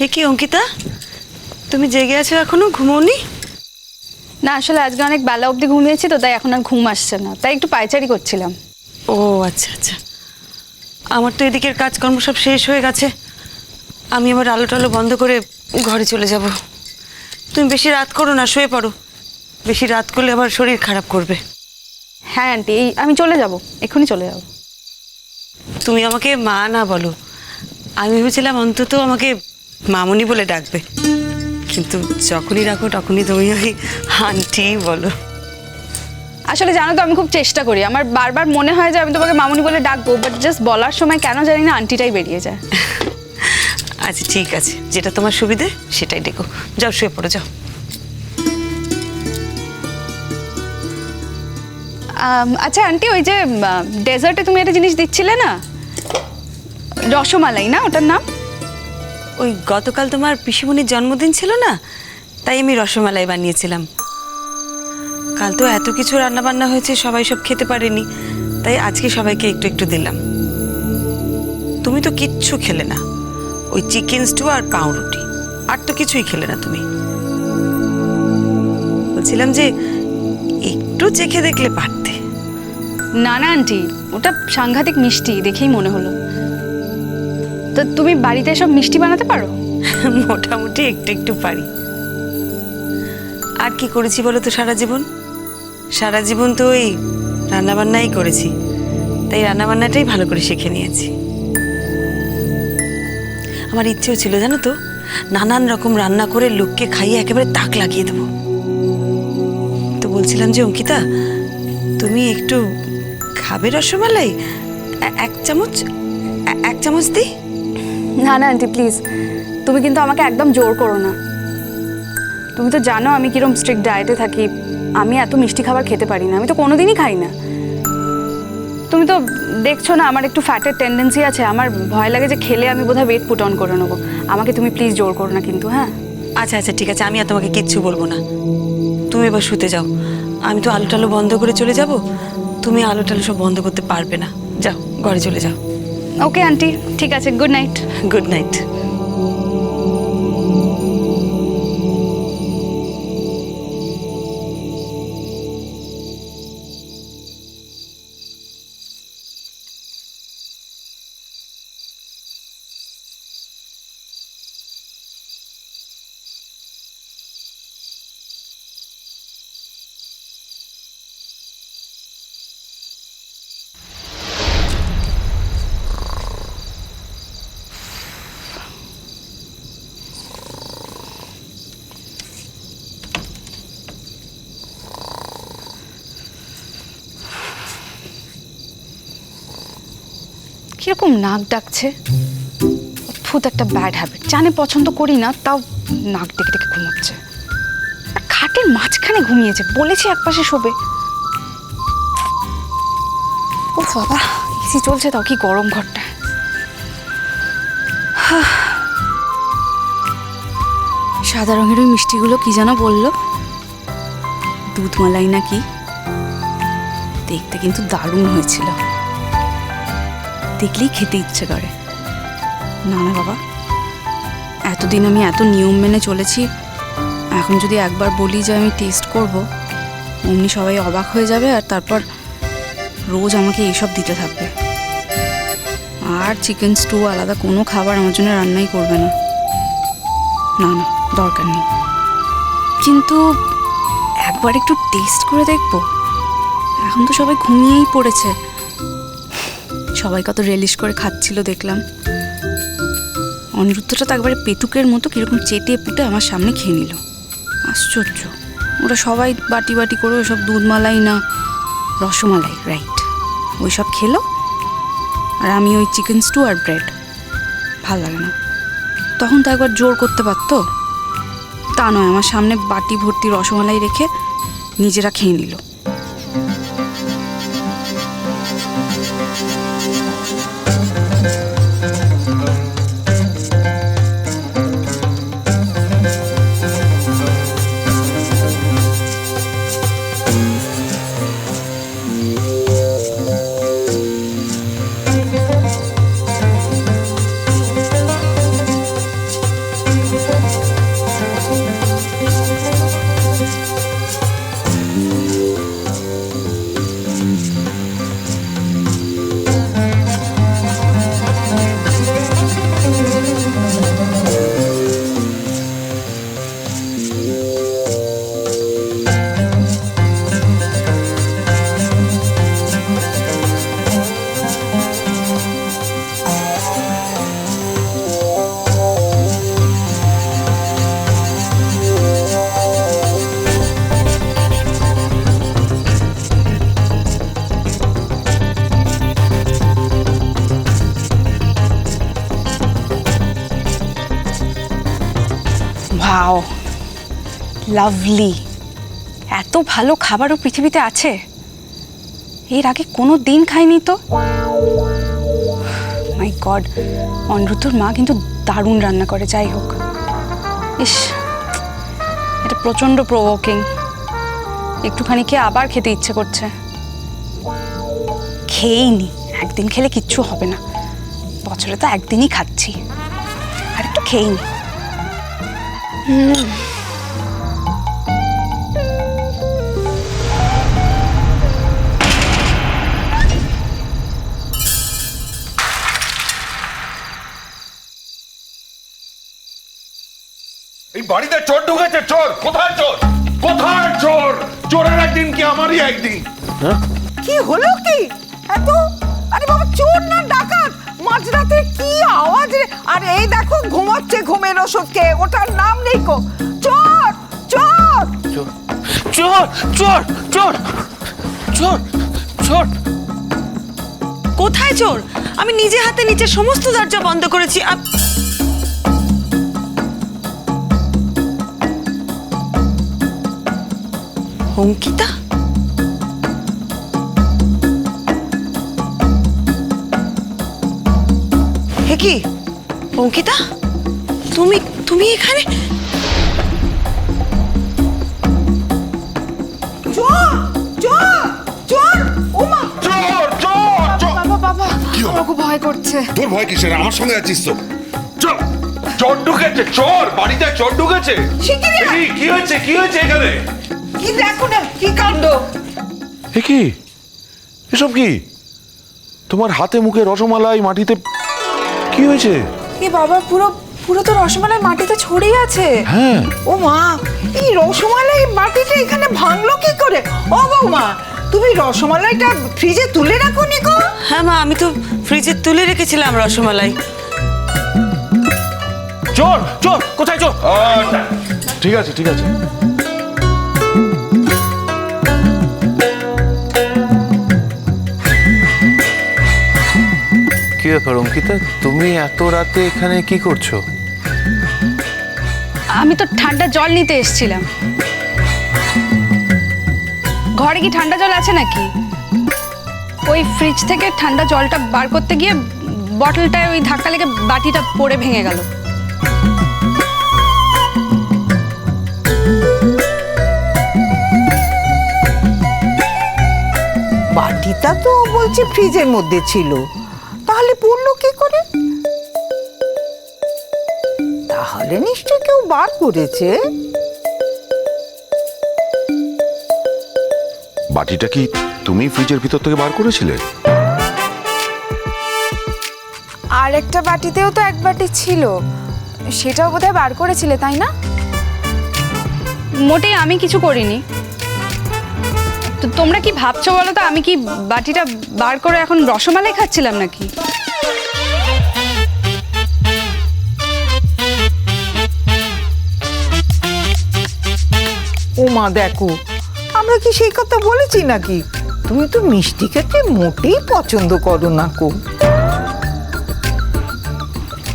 হে কি অঙ্কিতা? তুমি জেগে আছো এখনও? ঘুমোনি না আসলে আজকে অনেক বেলা অবধি ঘুমিয়েছি তো তাই এখন আর ঘুম আসছে না। তাই একটু পায়চারি করছিলাম। ও আচ্ছা আচ্ছা। আমার তো এদিকের কাজকর্ম সব শেষ হয়ে গেছে। আমি আবার আলো টালো বন্ধ করে ঘরে চলে যাব। তুমি বেশি রাত করো না শুয়ে পড়ো। বেশি রাত করলে আবার শরীর খারাপ করবে। হ্যাঁ আন্টি এই আমি চলে যাব। এক্ষুনি চলে যাব। তুমি আমাকে মা না বলো। আমি ভেবেছিলাম অন্তত আমাকে মামনি বলে ডাকবে। কিন্তু যখনই রাখো তখনই তুমি ওই আন্টি বলো। আসলে জানো তো আমি খুব চেষ্টা করি। আমার বারবার মনে হয় যে আমি তোমাকে মামুনি বলে ডাকবো বাট জাস্ট বলার সময় কেন জানি না আন্টিটাই বেরিয়ে যায়। আচ্ছা ঠিক আছে। যেটা তোমার সুবিধে সেটাই ডেকো। যাও শুয়ে পড়ো যাও। আচ্ছা আন্টি ওই যে ডেজার্টে তুমি একটা জিনিস দিচ্ছিলে না? রসমালাই না? ওটার নাম? ওই গতকাল তোমার পিসিমণির জন্মদিন ছিল না? তাই আমি রসমালাই বানিয়েছিলাম। কাল তো এত কিছু রান্না বান্না হয়েছে, সবাই সব খেতে পারেনি। তাই আজকে সবাইকে একটু একটু দিলাম। তুমি তো কিচ্ছু খেলে না। ওই চিকেন স্টু আর পাউরুটি। আর তো কিছুই খেলে না তুমি। বলছিলাম যে একটু চেখে দেখলে পারতে। না না, আন্টি, ওটা সাংঘাতিক মিষ্টি, দেখেই মনে হলো। তো তুমি বাড়িতে সব মিষ্টি বানাতে পারো? মোটামুটি একটু একটু পারি। আর কি করেছি বলো তো সারা জীবন? সারা জীবন তো ওই রান্নাবান্নাই করেছি। তাই রান্নাবান্নাটাই ভালো করে শিখে নিয়েছি। আমার ইচ্ছেও ছিল, জানো তো, নানান রকম রান্না করে লোককে খাইয়ে একেবারে তাক লাগিয়ে দেবো। তো বলছিলাম যে, অঙ্কিতা, তুমি একটু খাবে রসমালাই? এক চামচ? এক চামচ দিই? না না আন্টি প্লিজ তুমি কিন্তু আমাকে একদম জোর করো না। তুমি তো জানো আমি কিরম স্ট্রিক্ট ডায়েটে থাকি। আমি এত মিষ্টি খাবার খেতে পারি না। আমি তো কোনোদিনই খাই না। তুমি তো দেখছ না, আমার একটু ফ্যাটের টেন্ডেন্সি আছে। আমার ভয় লাগে যে খেলে আমি বোধহয় ওয়েট পুট অন করে নেব। আমাকে তুমি প্লিজ জোর করো না কিন্তু হ্যাঁ? আচ্ছা আচ্ছা ঠিক আছে, আমি আর তোমাকে কিচ্ছু বলব না। তুমি এবার শুতে যাও। আমি তো আলো টালো বন্ধ করে চলে যাব। তুমি আলো টালো সব বন্ধ করতে পারবে না। যাও, ঘরে চলে যাও। ওকে আন্টি ঠিক আছে গুড নাইট গুড নাইট কীরকম নাক ডাকছে? অদ্ভুত একটা ব্যাড হ্যাবিট জানে পছন্দ করি না, তাও নাক ডেকে ডেকে ঘুমোচ্ছে। আর খাটের মাঝখানে ঘুমিয়েছে, বলেছি একপাশে শোবে। ও বাবা এসি চলছে তাও কি গরম ঘরটা। সাদা রঙের ওই মিষ্টিগুলো কি যেন বলল? দুধমালাই নাকি? দেখতে কিন্তু দারুণ হয়েছিল। দেখলেই খেতে ইচ্ছে করে। না না, বাবা। এতদিন আমি এত নিয়ম মেনে চলেছি, এখন যদি একবার বলি যে আমি টেস্ট করব, অমনি সবাই অবাক হয়ে যাবে আর তারপর রোজ আমাকে এইসব দিতে থাকবে। আর চিকেন স্টু আলাদা কোনো খাবার আমার জন্য রান্নাই করবে না। না না, দরকার নেই। কিন্তু একবার একটু টেস্ট করে দেখব। এখন তো সবাই ঘুমিয়েই পড়েছে। সবাই কত রেলিশ করে খাচ্ছিল দেখলাম। অনিরুদ্ধটা তো একবারে পেটুকের মতো কীরকম চেটে পুটে আমার সামনে খেয়ে নিল। আশ্চর্য। ওরা সবাই বাটি বাটি করে ওসব দুধমালাই না, রসমালাই রাইট ওই সব খেলো, আর আমি ওই চিকেন স্টু আর ব্রেড ভালো লাগে না। তখন তো একবার জোর করতে পারতো। তা নয়, আমার সামনে বাটি ভর্তি রসমালাই রেখে নিজেরা খেয়ে নিল। লাভলি এত ভালো খাবারও পৃথিবীতে আছে? এর আগে কোনো দিন খাইনি তো? মাই গড অনিরুদ্ধর মা কিন্তু দারুণ রান্না করে, যাই হোক। ইস, এটা প্রচণ্ড প্রভোকিং একটুখানি খেয়ে আবার খেতে ইচ্ছে করছে। খেয়েই নি একদিন খেলে কিচ্ছু হবে না। বছরে তো একদিনই খাচ্ছি। আর একটু খেয়েই নি এই বাড়িতে চোর ঢুকেছে চোর। কোথায় চোর? কোথায় চোর? চোরের একদিন কি আমারই একদিন? কি হলো কি? এত? আরে বাবা চোর না ডাকাত? মাঝরাতে কি আওয়াজ রে? আর এই দেখো ঘুমাচ্ছে ঘুমের ওষুধ খেয়ে ওটার নাম নেই কো। চোর চোর! চোর চোর চোর চোর চোর কোথায় চোর? আমি নিজে হাতে নিচে সমস্ত দরজা বন্ধ করেছি আপ- অঙ্কিতা? হে কি? অঙ্কিতা? তুমি তুমি এখানে? ভয় করছে। তোর ভয় কিসের? আমার সঙ্গে আছিস তো। চোর চোর ঢুকেছে চোর! বাড়িতে চোর ঢুকেছে। কি হয়েছে কি হয়েছে এখানে? কি দেখো না কি কাণ্ড? এ কি? এসব কি? তোমার হাতে মুখে রসমালাই মাটিতে কি হয়েছে? এ বাবা পুরো পুরো তো রসমালাই মাটিতে ছড়িয়ে আছে। হ্যাঁ। ও মা এই রসমালাই বাটিটা এখানে ভাঙলো কি করে? ও বৌমা তুমি রসমালাইটা ফ্রিজে তুলে রাখো নি গো। হ্যাঁ মা আমি তো ফ্রিজে তুলে রেখেছিলাম রসমালাই। চোর চোর কোথায় চোর? ঠিক আছে ঠিক আছে। ব্যাপার অঙ্কিতা তুমি এত রাতে এখানে কি করছ? আমি তো ঠান্ডা জল নিতে এসেছিলাম। ঘরে কি ঠান্ডা জল আছে নাকি? ওই ফ্রিজ থেকে ঠান্ডা জলটা বার করতে গিয়ে বটলটায় ওই ধাক্কা লেগে বাটিটা পড়ে ভেঙে গেল। বাটিটা তো বলছে ফ্রিজের মধ্যে ছিল। তাহলে পড়ল কি করে? তাহলে নিশ্চয় কেউ বার করেছে বাটিটা কি তুমি ফ্রিজের ভিতর থেকে বার করেছিলে? আর একটা বাটিতেও তো এক বাটি ছিল। সেটাও বোধহয় বার করেছিলে তাই না? মোটেই আমি কিছু করিনি। তো তোমরা কি ভাবছ বলো তো? আমি কি বাটিটা বার করে এখন রসমালাই খাচ্ছিলাম নাকি? ও মা দেখো আমরা কি সেই কথা বলেছি নাকি? তুমি তো মিষ্টি খেতে মোটেই পছন্দ করো না কো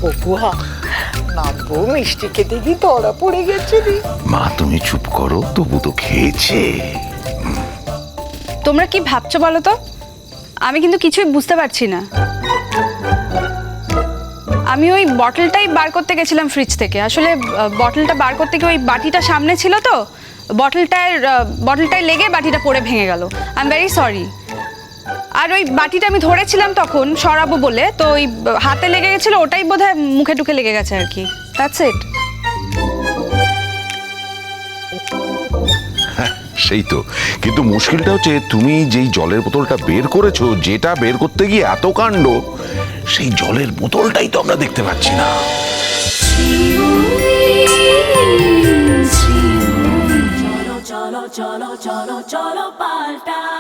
ওগুয়া মিষ্টি খেতে কি ধরা পড়ে গেছে রে। মা তুমি চুপ করো তবু তো খেয়েছে। তোমরা কি ভাবছ বলো তো? আমি কিন্তু কিছুই বুঝতে পারছি না। আমি ওই বটলটাই বার করতে গেছিলাম ফ্রিজ থেকে। আসলে বটলটা বার করতে গিয়ে ওই বাটিটা সামনে ছিল তো বটলটায় আহ, বটলটায় লেগে বাটিটা পড়ে ভেঙে গেল। আই এম ভেরি সরি আর ওই বাটিটা আমি ধরেছিলাম তখন সরাবো বলে তো ওই হাতে লেগে গেছিল ওটাই বোধহয় মুখে টুকে লেগে গেছে আর কি। দ্যাটস ইট সেই তো। কিন্তু মুশকিলটা হচ্ছে তুমি যেই জলের বোতলটা বের করেছ, যেটা বের করতে গিয়ে এত কাণ্ড, সেই জলের বোতলটাই তো আমরা দেখতে পাচ্ছি না। চলো চলো চলো চলো পাল্টা।